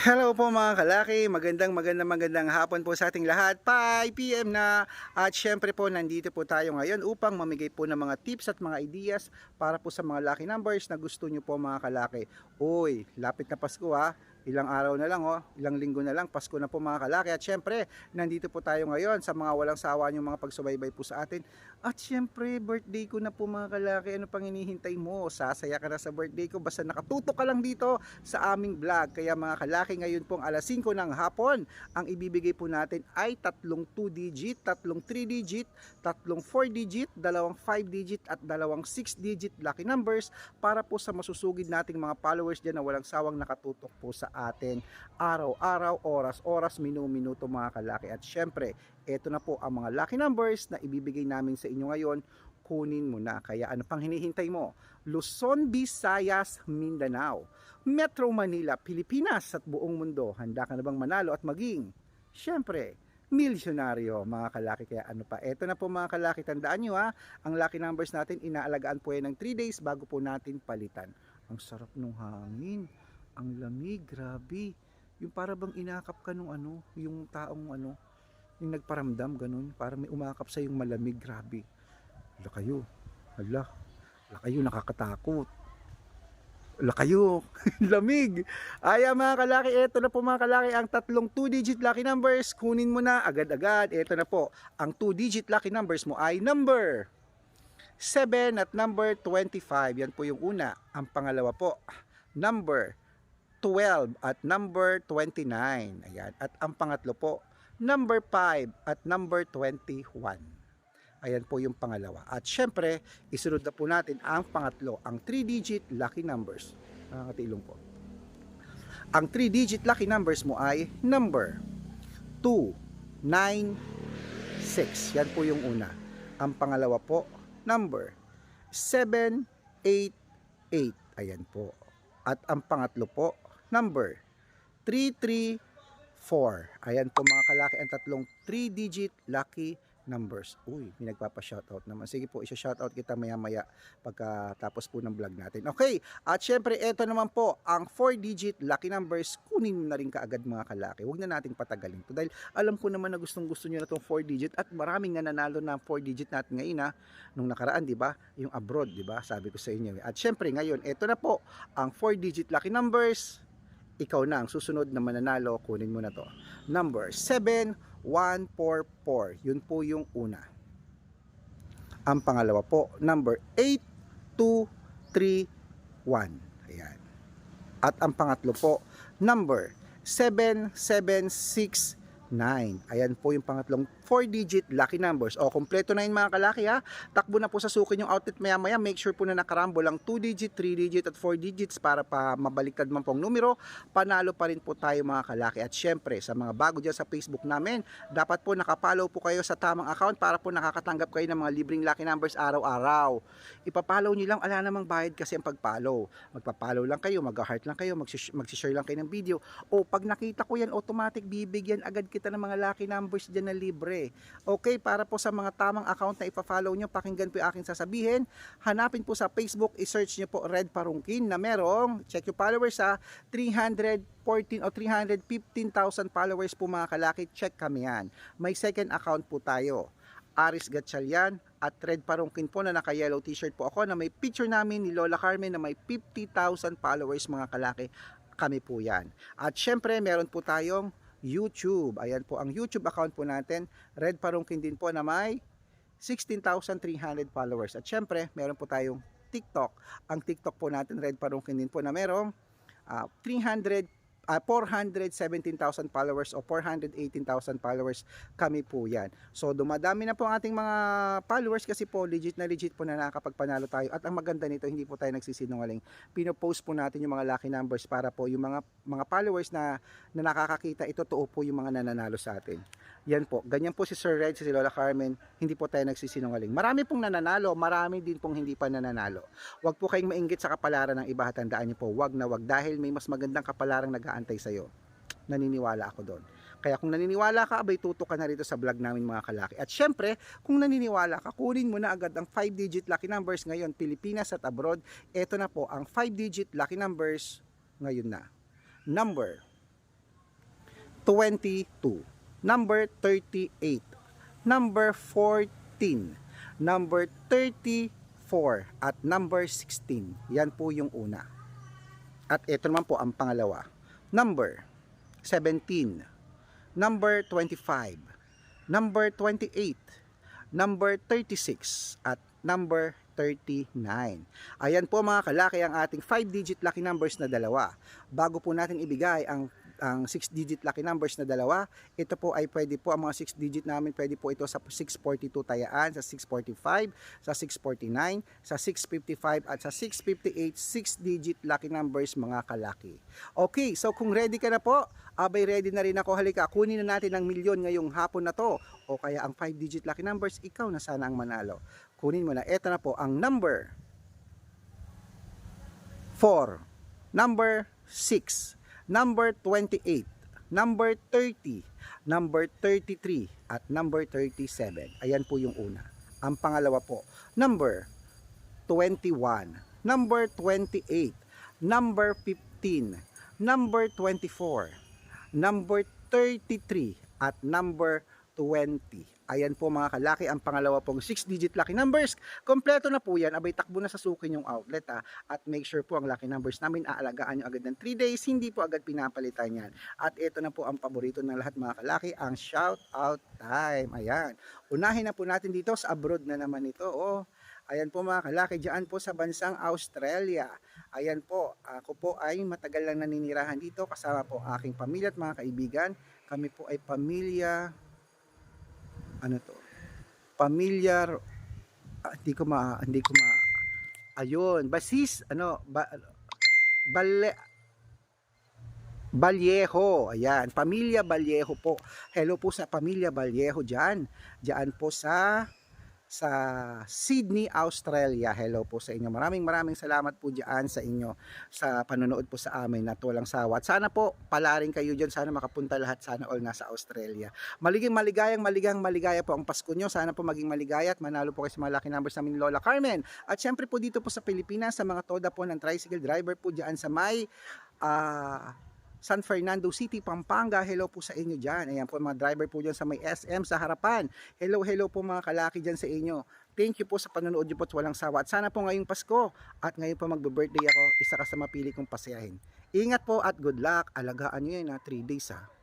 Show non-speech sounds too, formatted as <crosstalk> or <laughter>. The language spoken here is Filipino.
Hello po mga kalaki, magandang magandang magandang hapon po sa ating lahat. 5pm na at syempre po nandito po tayo ngayon upang mamigay po ng mga tips at mga ideas para po sa mga lucky numbers na gusto nyo po mga kalaki. Uy, lapit na Pasko ha. Ilang araw na lang, oh. ilang linggo na lang, Pasko na po mga kalaki. At syempre, nandito po tayo ngayon sa mga walang sawa nyo mga pagsubaybay po sa atin. At syempre, birthday ko na po mga kalaki. Ano pang hinihintay mo? Sasaya ka na sa birthday ko. Basta nakatutok ka lang dito sa aming vlog. Kaya mga kalaki, ngayon pong alas 5 ng hapon, ang ibibigay po natin ay tatlong 2 digit, tatlong 3 digit, tatlong 4 digit, dalawang 5 digit at dalawang 6 digit lucky numbers para po sa masusugid nating mga followers dyan na walang sawang nakatutok po sa atin araw-araw, oras-oras, minu-minuto mga kalaki. At syempre, ito na po ang mga lucky numbers na ibibigay namin sa inyo ngayon. Kunin mo na. Kaya ano pang hinihintay mo? Luzon, Visayas, Mindanao, Metro Manila, Pilipinas at buong mundo. Handa ka na bang manalo at maging? Syempre, milyonaryo mga kalaki. Kaya ano pa, eto na po mga kalaki. Tandaan nyo ha, ang lucky numbers natin inaalagaan po yan ng 3 days bago po natin palitan. Ang sarap ng hangin. Ang lamig, grabe. Yung para bang inakap ka nung ano, yung taong ano, yung nagparamdam, ganun. Para may umakap sa yung malamig, grabe. Hala kayo. Hala. Hala kayo, nakakatakot. Hala kayo. <laughs> lamig. Aya mga kalaki, eto na po mga kalaki, ang tatlong 2-digit lucky numbers. Kunin mo na agad-agad. Eto na po. Ang 2-digit lucky numbers mo ay number 7 at number 25. Yan po yung una. Ang pangalawa po, number 12 at number 29. Ayan. At ang pangatlo po, number 5 at number 21. Ayan po yung pangalawa. At syempre, isunod na po natin ang pangatlo, ang 3-digit lucky numbers. Nakakatilong po. Ang 3-digit lucky numbers mo ay number 2, 9, 6. Yan po yung una. Ang pangalawa po, number 7, 8, 8. Ayan po. At ang pangatlo po, number 334. Ayan po mga kalaki ang tatlong 3-digit lucky numbers. Uy, may nagpapa-shoutout naman. Sige po, isa-shoutout kita maya-maya pagkatapos po ng vlog natin. Okay, at syempre, ito naman po, ang 4-digit lucky numbers, kunin na rin kaagad mga kalaki. Huwag na nating patagalin to dahil alam ko naman na gustong gusto nyo na itong 4-digit at maraming nananalo na 4-digit natin ngayon ha. Nung nakaraan, di ba? Yung abroad, di ba? Sabi ko sa inyo. At syempre, ngayon, ito na po, ang 4-digit lucky numbers, ikaw na ang susunod na mananalo, kunin mo na to. Number 7144. Yun po yung una. Ang pangalawa po, number 8231. Ayan. At ang pangatlo po, number 7769. Ayan po yung pangatlong 4-digit lucky numbers. O, kompleto na yun mga kalaki ha. Takbo na po sa sukin yung outlet maya maya. Make sure po na nakarambol ang 2-digit, 3-digit at 4 digits para pa mabaliktad man pong numero. Panalo pa rin po tayo mga kalaki. At syempre, sa mga bago dyan sa Facebook namin, dapat po nakapollow po kayo sa tamang account para po nakakatanggap kayo ng mga libreng lucky numbers araw-araw. Ipapollow nyo lang, ala namang bayad kasi ang pagpollow. Magpapollow lang kayo, mag-heart lang kayo, magsishare lang kayo ng video. O pag nakita ko yan, automatic bibigyan agad kita ng mga lucky numbers dyan na libre. Okay, para po sa mga tamang account na ipa-follow nyo, pakinggan po yung aking sasabihin. Hanapin po sa Facebook, i-search nyo po Red Parungkin na merong, check yung followers ha, 314 o 315,000 followers po mga kalaki, check kami yan. May second account po tayo. Aris Gatchalian at Red Parungkin po na naka-yellow t-shirt po ako na may picture namin ni Lola Carmen na may 50,000 followers mga kalaki. Kami po yan. At syempre, meron po tayong YouTube. Ayan po ang YouTube account po natin. Red Parungkin din po na may 16,300 followers. At syempre, meron po tayong TikTok. Ang TikTok po natin, Red Parungkin din po na merong ah, 300 ah, 417,000 followers o 418,000 followers kami po yan. So dumadami na po ang ating mga followers kasi po legit na legit po na nakakapagpanalo tayo at ang maganda nito hindi po tayo nagsisinungaling. Pinopost po natin yung mga lucky numbers para po yung mga mga followers na, na nakakakita ito totoo po yung mga nananalo sa atin. Yan po, ganyan po si Sir Red, si Lola Carmen, hindi po tayo nagsisinungaling. Marami pong nananalo, marami din pong hindi pa nananalo. Huwag po kayong mainggit sa kapalaran ng iba, tandaan niyo po, wag na wag dahil may mas magandang kapalaran nag-aantay sa iyo. Naniniwala ako doon. Kaya kung naniniwala ka, abay tuto ka na rito sa vlog namin mga kalaki. At syempre, kung naniniwala ka, kunin mo na agad ang 5-digit lucky numbers ngayon, Pilipinas at abroad. Ito na po ang 5-digit lucky numbers ngayon na. Number 22, number 38, number 14, number 34, at number 16. Yan po yung una. At ito naman po ang pangalawa. Number 17, number 25, number 28, number 36, at number 39. Ayan po mga kalaki ang ating 5-digit lucky numbers na dalawa. Bago po natin ibigay ang ang 6-digit lucky numbers na dalawa, ito po ay pwede po, ang mga 6-digit namin pwede po ito sa 642 tayaan, sa 645, sa 649, sa 655 at sa 658 6-digit lucky numbers mga kalaki. Okay, so kung ready ka na po, abay ready na rin ako. Halika, kunin na natin ang milyon ngayong hapon na to. O kaya ang 5-digit lucky numbers, ikaw na sana ang manalo. Kunin mo na. Ito na po ang number 4, number 6, number 28, number 30, number 33, at number 37. Ayan po yung una. Ang pangalawa po, number 21, number 28, number 15, number 24, number 33, at number 20. Ayan po mga kalaki, ang pangalawa pong 6-digit lucky numbers. Kompleto na po yan, abay takbo na sa sukin yung outlet ha. At make sure po ang lucky numbers namin, aalagaan nyo agad ng 3 days, hindi po agad pinapalitan yan. At ito na po ang paborito ng lahat mga kalaki, ang shout out time. Ayan, unahin na po natin dito sa abroad na naman ito. Oh, Ayan po mga kalaki, dyan po sa bansang Australia. Ayan po, ako po ay matagal lang naninirahan dito kasama po aking pamilya at mga kaibigan. Kami po ay pamilya, ano to, pamilya, ah, hindi ko ma, hindi ko ma, ayun, basis, ano, ba, bale, Balyeho, ayan, Pamilya Balyeho po. Hello po sa Pamilya Balyeho dyan. Diyan po sa sa Sydney, Australia. Hello po sa inyo. Maraming maraming salamat po diyan sa inyo sa panonood po sa amin na walang sawa. At sana po palaring kayo diyan. Sana makapunta lahat sana all nasa Australia. Maliging maligayang maligang maligaya po ang Pasko nyo. Sana po maging maligaya at manalo po kayo sa mga lucky numbers namin Lola Carmen. At syempre po dito po sa Pilipinas sa mga toda po ng tricycle driver po diyan sa may ah San Fernando City, Pampanga. Hello po sa inyo dyan. Ayan po mga driver po dyan sa may SM sa harapan. Hello, hello po mga kalaki dyan sa inyo. Thank you po sa panonood nyo po at walang sawa. At sana po ngayong Pasko at ngayon po magbe-birthday ako, isa ka sa mapili kong pasayahin. Ingat po at good luck. Alagaan nyo yan na 3 days ha.